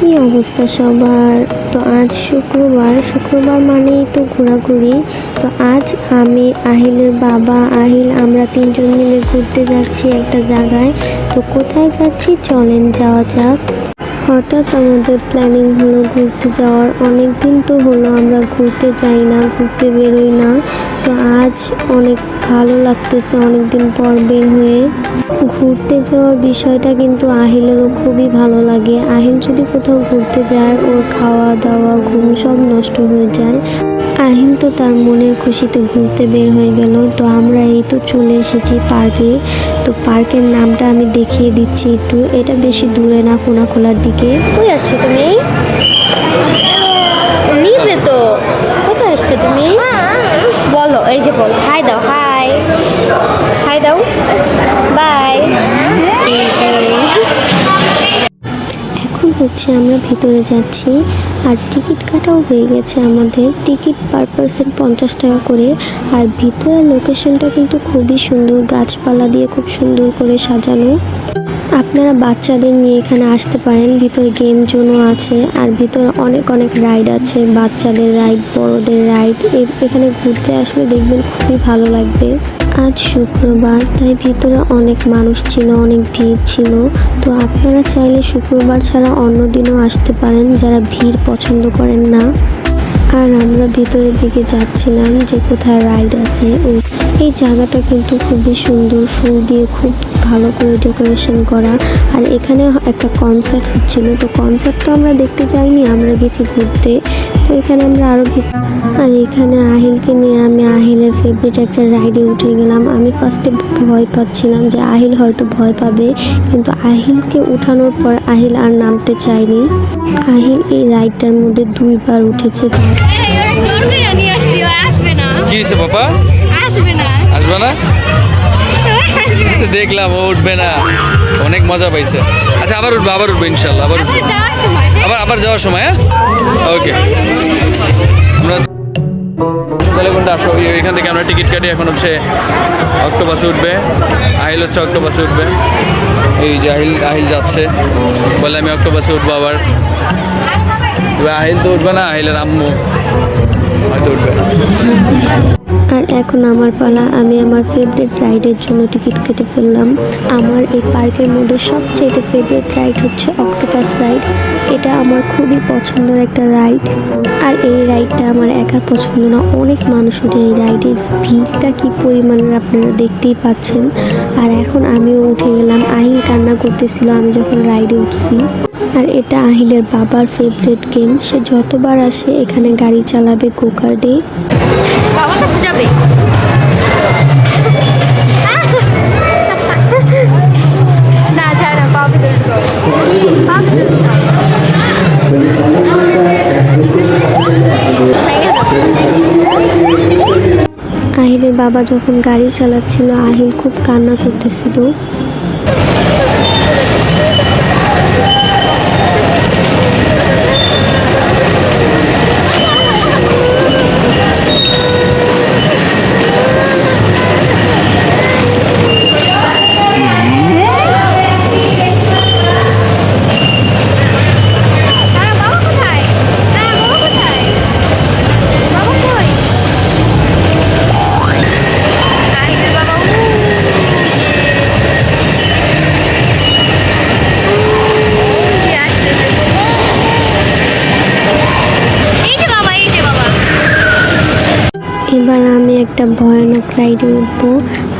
কি অবস্থা সবার? তো আজ শুক্রবার। শুক্রবার মানেই তো ঘোরাঘুরি। তো আজ আমি, আহিলের বাবা, আহিল, আমরা তিনজন মিলে ঘুরতে যাচ্ছি একটা জায়গায়। তো কোথায় যাচ্ছি? চলেন যাওয়া যাক। হঠাৎ আমাদের প্ল্যানিং হলো ঘুরতে যাওয়ার। অনেক দিন তো হলো আমরা ঘুরতে যাই না, ঘুরতে বেরোই না। তো আজ অনেক ভালো লাগতেছে অনেক দিন পর বের হয়ে। ঘুরতে যাওয়ার বিষয়টা কিন্তু আহিলেরও খুবই ভালো লাগে। আহিল যদি কোথাও ঘুরতে যায়, ওর খাওয়া দাওয়া ঘুম সব নষ্ট হয়ে যায়। আহিল তো তার মনের খুশিতে ঘুরতে বের হয়ে গেল। তো আমরা এই তো চলে এসেছি পার্কে। তো পার্কের নামটা আমি দেখিয়ে দিচ্ছি একটু। এটা বেশি দূরে না, কোনাখোলার দিকে। কই আসছো তুমি? নিবে তো। কোথায় আসছো তুমি? বলো, এই যে বলো। হাই দাও হাই হাই দাও। বাই এখন হচ্ছে আমরা ভিতরে যাচ্ছি আর টিকিট কাটাও হয়ে গেছে আমাদের। টিকিট পার পার্সন পঞ্চাশ টাকা করে। আর ভিতরের লোকেশনটা কিন্তু খুবই সুন্দর। গাছপালা দিয়ে খুব সুন্দর করে সাজানো। আপনারা বাচ্চাদের নিয়ে এখানে আসতে পারেন। ভিতরে গেম জোনও আছে আর ভিতরে অনেক অনেক রাইড আছে। বাচ্চাদের রাইড বড়দের রাইড এখানে ঘুরতে আসলে দেখবেন খুবই ভালো লাগবে। আজ শুক্রবার, তাই ভিতরে অনেক মানুষ ছিল, অনেক ভিড় ছিল। তো আপনারা চাইলে শুক্রবার ছাড়া অন্য দিনও আসতে পারেন, যারা ভিড় পছন্দ করেন না। আর আমরা ভিতরের দিকে যাচ্ছিলাম যে কোথায় রাইড আছে। এই জায়গাটা কিন্তু খুবই সুন্দর, ফুল দিয়ে খুব ভালো করে ডেকোরেশন করা। আর এখানে একটা কনসার্ট হচ্ছিল। তো কনসার্ট তো আমরা দেখতে যাইনি, আমরা গেছি ঘুরতে। তো এখানে আমরা আরও আর এখানে আহিলকে নিয়ে আমি আহিলের ফেভারিট একটা রাইডে উঠে গেলাম। আমি ফার্স্টে ভয় পাচ্ছিলাম যে আহিল হয়তো ভয় পাবে কিন্তু আহিলকে উঠানোর পর আহিল আর নামতে চায়নি। আহিল এই রাইডটার মধ্যে দুইবার উঠেছে। আসবে না। কি হয়েছে পাপা? আসবে না। আসবে না। দেখলাম, ও উঠবে না। অনেক মজা পাইছে। আচ্ছা আবার উঠবে আবার উঠবে, ইনশাল্লাহ, আবার উঠবে? আবার আবার যাওয়ার সময় হ্যাঁ? ওকে। আমরা তাহলে কোনটা আসো। এখান থেকে আমরা টিকিট কাটি, এখন হচ্ছে অক্টোপাসে উঠবে। আহিল হচ্ছে অক্টোপাসে উঠবে। এই যে আহিল আহিল যাচ্ছে। বলে আমি অক্টোপাসে উঠবো আবার। এবার আহিল তো উঠবে না, আহিলের আম্মু হয়তো উঠবে। আর এখন আমার পালা, আমি আমার ফেভারিট রাইডের জন্য টিকিট কেটে ফেললাম। আমার এই পার্কের মধ্যে সবচেয়ে ফেভারিট রাইড হচ্ছে অক্টোপাস রাইড এটা আমার খুবই পছন্দের একটা রাইড আর এই রাইডটা আমার একার পছন্দ না, অনেক মানুষ উঠে এই রাইডের ভিড়টা কি পরিমাণের আপনারা দেখতেই পাচ্ছেন। আর এখন আমিও উঠে গেলাম আহিল কান্না করতেছিল, আমি যখন রাইডে উঠছি। আর এটা আহিলের বাবার ফেভারিট গেম সে যতবার আসে এখানে গাড়ি চালাবে গোকার্ডে বাবার বাবা যখন গাড়ি চালাচ্ছিল আহিল খুব কান্না করতেছিল। একটা ভয়ানক রাইডে উঠবো।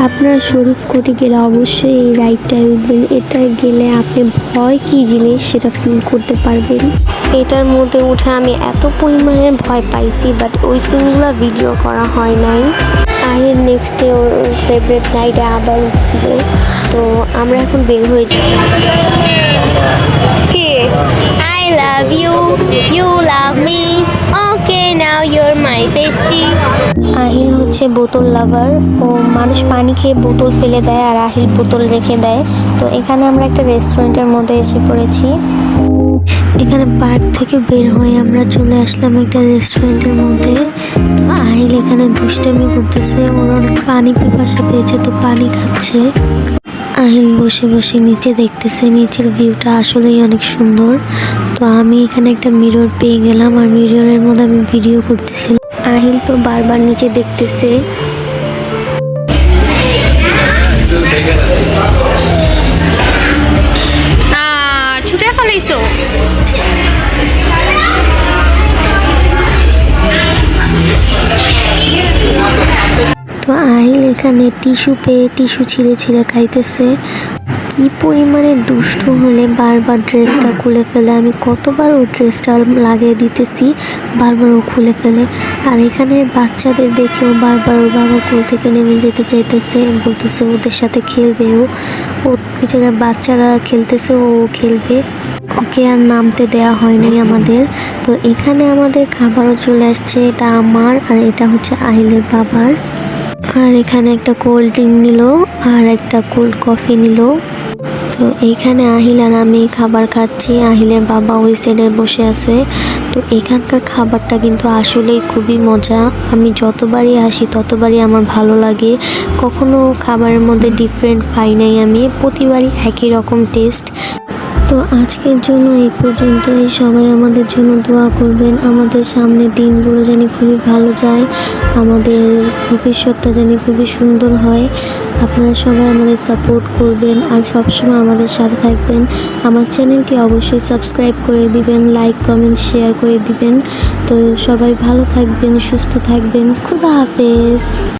আপনারা শরীফ কোটে গেলে অবশ্যই এই রাইডটায় উঠবেন। এটা গেলে আপনি ভয় কী জিনিস সেটা ফিল করতে পারবেন। এটার মধ্যে উঠে আমি এত পরিমাণে ভয় পাইছি বাট ওই সিনগুলো ভিডিও করা হয় নাই। আহির নেক্সট ডে ওর ফেভারিট রাইডে আবার উঠছিল। তো আমরা এখন বের হয়ে কে I love you you love me okay now your my bestie Ahil হচ্ছে বোতল লাভার ও মানুষ পানি খেয়ে বোতল ফেলে দেয় আর আহিল বোতল রেখে দেয়। তো এখানে আমরা একটা রেস্টুরেন্টের মধ্যে এসে পড়েছি। এখানে পার্ক থেকে বের হয়ে আমরা চলে আসলাম একটা রেস্টুরেন্টের মধ্যে। তো আহিল এখানে দুষ্টামি করতেছে, ওর অনেক পানি পিপাসা পেয়েছে, তো পানি খাচ্ছে। আহিল বসে বসে নিচে দেখতেছে, নিচের ভিউটা আসলেই অনেক সুন্দর। তো আমি এখানে একটা মিরর পেয়ে গেলাম, আর মিররের মধ্যে আমি ভিডিও করতেছিলাম। আহিল তো বারবার নিচে দেখতেছে। আহ, ছুটে ফেলাইছো? তো আহিল এখানে টিস্যু পেয়ে টিস্যু ছিঁড়ে ছিঁড়ে খাইতেছে। কি পরিমাণে দুষ্ট হলে বারবার ড্রেসটা খুলে ফেলে? আমি কতবার ও ড্রেসটা লাগিয়ে দিতেছি, বারবার ও খুলে ফেলে। আর এখানে বাচ্চাদের দেখেও বারবার ওর বাবা কোল থেকে নেমে যেতে চাইতেছে, বলতেছে ওদের সাথে খেলবে ও। জায়গায় বাচ্চারা খেলতেছে, ও খেলবে। ওকে আর নামতে দেওয়া হয়নি আমাদের। তো এখানে আমাদের খাবারও চলে আসছে, এটা আমার আর এটা হচ্ছে আহিলের বাবার। আর এখানে একটা কোল্ড ড্রিঙ্ক নিল, আর একটা কোল্ড কফি নিল। তো এইখানে আহিল আর আমি খাবার খাচ্ছি। আহিলের বাবা ওই সাইডে বসে আছে। তো এখানকার খাবারটা কিন্তু আসলেই খুবই মজা। আমি যতবারই আসি, ততবারই আমার ভালো লাগে। কখনো খাবারের মধ্যে ডিফারেন্ট পাই নাই আমি। প্রতিবারই একই রকম টেস্ট তো আজকের জন্য এই পর্যন্তই। সবাই আমাদের জন্য দোয়া করবেন। আমাদের সামনে দিনগুলো জানি খুবই ভালো যায়। আমাদের ভবিষ্যৎটা জানি খুবই সুন্দর হয়। আপনারা সবাই আমাদের সাপোর্ট করবেন আর সবসময় আমাদের সাথে থাকবেন। আমার চ্যানেলটি অবশ্যই সাবস্ক্রাইব করে দিবেন লাইক কমেন্ট শেয়ার করে দিবেন। তো সবাই ভালো থাকবেন, সুস্থ থাকবেন। খুদা হাফেজ।